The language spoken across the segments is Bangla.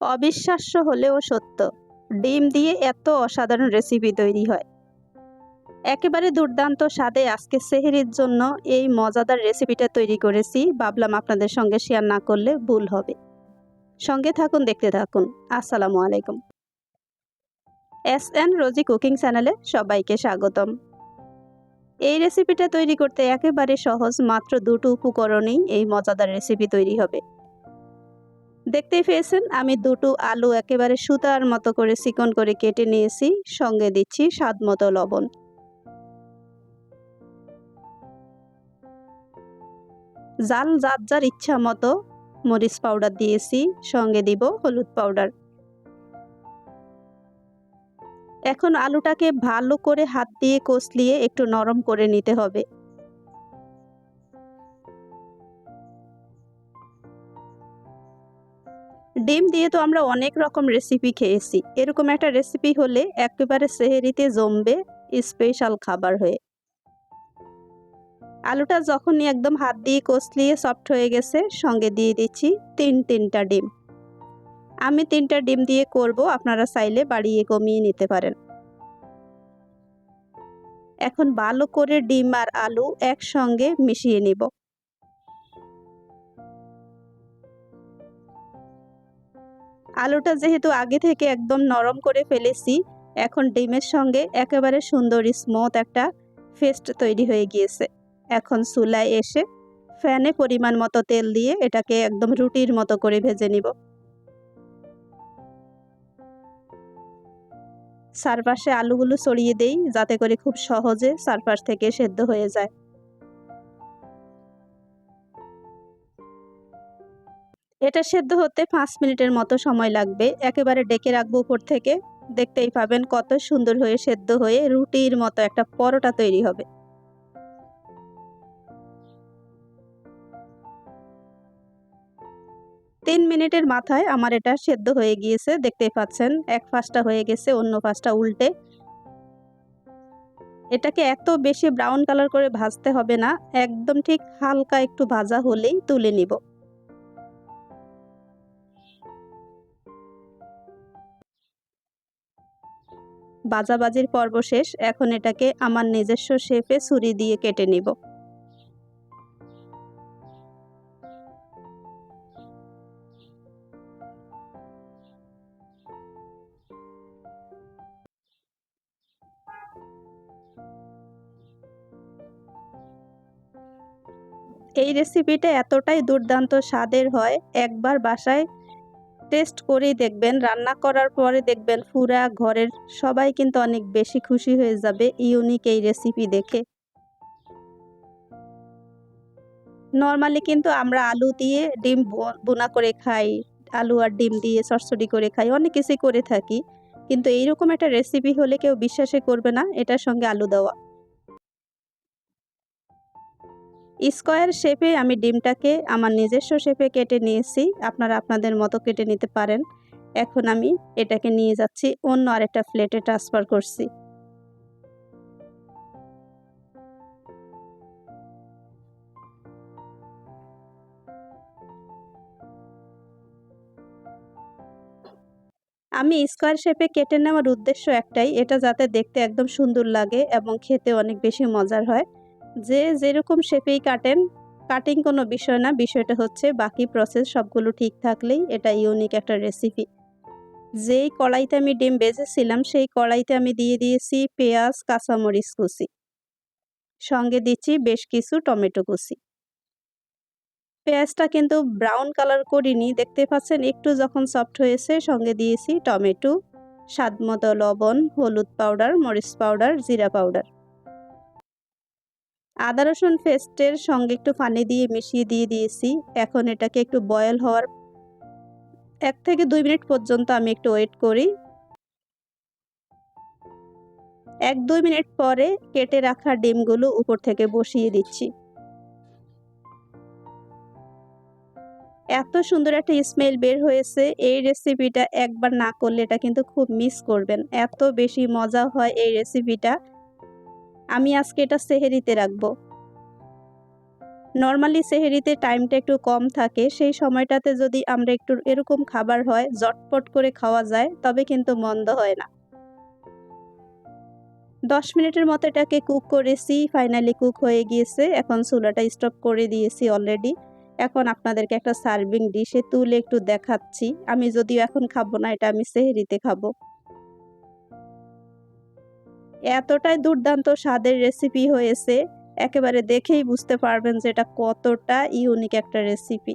অবিশ্বাস্য হলেও সত্য, ডিম দিয়ে এত অসাধারণ রেসিপি তৈরি হয়। একেবারে দুর্দান্ত স্বাদে আজকে সেহেরির জন্য এই মজাদার রেসিপিটা তৈরি করেছি। ভাবলাম আপনাদের সঙ্গে শেয়ার না করলে ভুল হবে। সঙ্গে থাকুন, দেখতে থাকুন। আসসালামু আলাইকুম। এস এন রোজি কুকিং চ্যানেলে সবাইকে স্বাগতম। এই রেসিপিটা তৈরি করতে একেবারে সহজ, মাত্র দুটো উপকরণেই এই মজাদার রেসিপি তৈরি হবে। দেখতেই পেয়েছেন, আমি দুটো আলু একেবারে সুতার মতো করে চিকন করে কেটে নিয়েছি, সঙ্গে দিচ্ছি স্বাদ মতো লবণ। জাল যার যার ইচ্ছা মতো মরিচ পাউডার দিয়েছি, সঙ্গে দিব হলুদ পাউডার। এখন আলুটাকে ভালো করে হাত দিয়ে কষলিয়ে একটু নরম করে নিতে হবে। ডিম দিয়ে তো আমরা অনেক রকম রেসিপি খেয়েছি। এরকম একটা রেসিপি হলে একেবারে সেহেরিতে জমবে স্পেশাল খাবার হয়ে। আলুটা যখনই একদম হাত দিয়ে কষলিয়ে সফট হয়ে গেছে, সঙ্গে দিয়ে দিচ্ছি তিন তিনটা ডিম। আমি তিনটা ডিম দিয়ে করব, আপনারা চাইলে বাড়িয়ে কমিয়ে নিতে পারেন। এখন ভালো করে ডিম আর আলু একসঙ্গে মিশিয়ে নিব। আলুটা যেহেতু আগে থেকে একদম নরম করে ফেলেছি, এখন ডিমের সঙ্গে একেবারে সুন্দর স্মুথ একটা ফেস্ট তৈরি হয়ে গিয়েছে। এখন চুলায় এসে ফ্যানে পরিমাণ মতো তেল দিয়ে এটাকে একদম রুটির মতো করে ভেজে নিব। চারপাশে আলুগুলো ছড়িয়ে দেই, যাতে করে খুব সহজে চারপাশ থেকে সেদ্ধ হয়ে যায়। এটা সেদ্ধ হতে পাঁচ মিনিটের মতো সময় লাগবে। একেবারে ডেকে রাখব উপর থেকে। দেখতেই পাবেন কত সুন্দর হয়ে সেদ্ধ হয়ে রুটির মতো একটা পরোটা তৈরি হবে। তিন মিনিটের মাথায় আমার এটা সেদ্ধ হয়ে গিয়েছে। দেখতেই পাচ্ছেন, এক ফাঁসটা হয়ে গেছে, অন্য ফাঁসটা উল্টে। এটাকে এত বেশি ব্রাউন কালার করে ভাজতে হবে না। একদম ঠিক হালকা একটু ভাজা হলেই তুলে নিব। বাজাবাজির পর্ব শেষ, এখন এটাকে আমার নিজস্ব শেপে ছুরি দিয়ে কেটে নিব। এই রেসিপিটা এতটাই দুর্দান্ত স্বাদের হয়, একবার বাসায় টেস্ট করেই দেখবেন, রান্না করার পরে দেখবেন পুরা ঘরের সবাই কিন্তু অনেক বেশি খুশি হয়ে যাবে ইউনিক এই রেসিপি দেখে। নর্মালি কিন্তু আমরা আলু দিয়ে ডিম বোনা করে খাই, আলু আর ডিম দিয়ে চটচড়ি করে খাই, অনেক কিছুই করে থাকি। কিন্তু এইরকম একটা রেসিপি হলে কেউ বিশ্বাসে করবে না, এটার সঙ্গে আলু দেওয়া। স্কোয়ার শেপে আমি ডিমটাকে আমার নিজস্ব শেপে কেটে নিয়েছি। আপনারা আপনাদের মতো কেটে নিতে পারেন। এখন আমি এটাকে নিয়ে যাচ্ছি, অন্য আরেকটা প্লেটে ট্রান্সফার করছি। আমি স্কোয়ার শেপে কেটে নেওয়ার উদ্দেশ্য একটাই, এটা যাতে দেখতে একদম সুন্দর লাগে এবং খেতে অনেক বেশি মজার হয়। যে যেরকম শেপেই কাটেন কাটিং কোনো বিষয় না, বিষয়টা হচ্ছে বাকি প্রসেস সবগুলো ঠিক থাকলেই এটা ইউনিক একটা রেসিপি যেই কড়াইতে আমি ডিম বেজেছিলাম, সেই কড়াইতে আমি দিয়ে দিয়েছি পেঁয়াজ, কাঁচামরিচ কুচি। সঙ্গে দিচ্ছি বেশ কিছু টমেটো কুচি। পেঁয়াজটা কিন্তু ব্রাউন কালার করিনি, দেখতে পাচ্ছেন একটু যখন সফট হয়েছে, সঙ্গে দিয়েছি টমেটো, স্বাদ মতো লবণ, হলুদ পাউডার মরিচ পাউডার জিরা পাউডার আদা রসুন পেস্টের সঙ্গে একটু পানি দিয়ে মিশিয়ে দিয়ে দিয়েছি। এখন এটাকে একটু বয়েল হওয়ার এক থেকে দুই মিনিট পর্যন্ত আমি একটু ওয়েট করি। এক দুই মিনিট পরে কেটে রাখা ডিমগুলো উপর থেকে বসিয়ে দিচ্ছি। এত সুন্দর একটা স্মেল বের হয়েছে, এই রেসিপিটা একবার না করলে এটা কিন্তু খুব মিস করবেন। এত বেশি মজা হয় এই রেসিপিটা আমি আজকে এটা সেহেরিতে রাখব। নর্মালি সেহেরিতে টাইমটা একটু কম থাকে, সেই সময়টাতে যদি আমরা একটু এরকম খাবার হয় জটপট করে খাওয়া যায়, তবে কিন্তু মন্দ হয় না। দশ মিনিটের মতো এটাকে কুক করেছি ফাইনালি কুক হয়ে গিয়েছে, এখন চুলাটা স্টপ করে দিয়েছি অলরেডি এখন আপনাদেরকে একটা সার্ভিং ডিশে তুলে একটু দেখাচ্ছি। আমি যদিও এখন খাব না, এটা আমি সেহেরিতে খাব। এতটাই দুর্দান্ত স্বাদের রেসিপি হয়েছে, একেবারে দেখেই বুঝতে পারবেন যে এটা কতটা ইউনিক একটা রেসিপি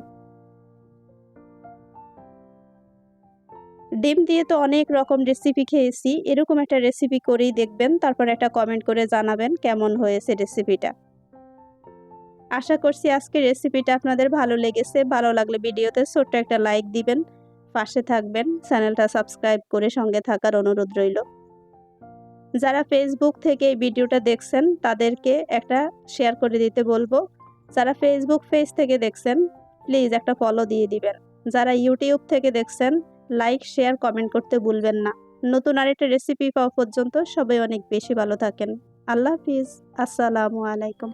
ডিম দিয়ে তো অনেক রকম রেসিপি খেয়েছি, এরকম একটা রেসিপি করেই দেখবেন, তারপর একটা কমেন্ট করে জানাবেন কেমন হয়েছে রেসিপিটা আশা করছি আজকে রেসিপিটা আপনাদের ভালো লেগেছে, ভালো লাগলে ভিডিওতে ছোট্ট একটা লাইক দিবেন, পাশে থাকবেন, চ্যানেলটা সাবস্ক্রাইব করে সঙ্গে থাকার অনুরোধ রইল। যারা ফেসবুক থেকে এই ভিডিওটা দেখছেন, তাদেরকে একটা শেয়ার করে দিতে বলব। যারা ফেসবুক পেজ থেকে দেখছেন প্লিজ একটা ফলো দিয়ে দিবেন। যারা ইউটিউব থেকে দেখছেন লাইক শেয়ার কমেন্ট করতে ভুলবেন না। নতুন আরেকটা রেসিপি পাওয়া পর্যন্ত সবাই অনেক বেশি ভালো থাকেন। আল্লাহ হাফিজ। আসসালামু আলাইকুম।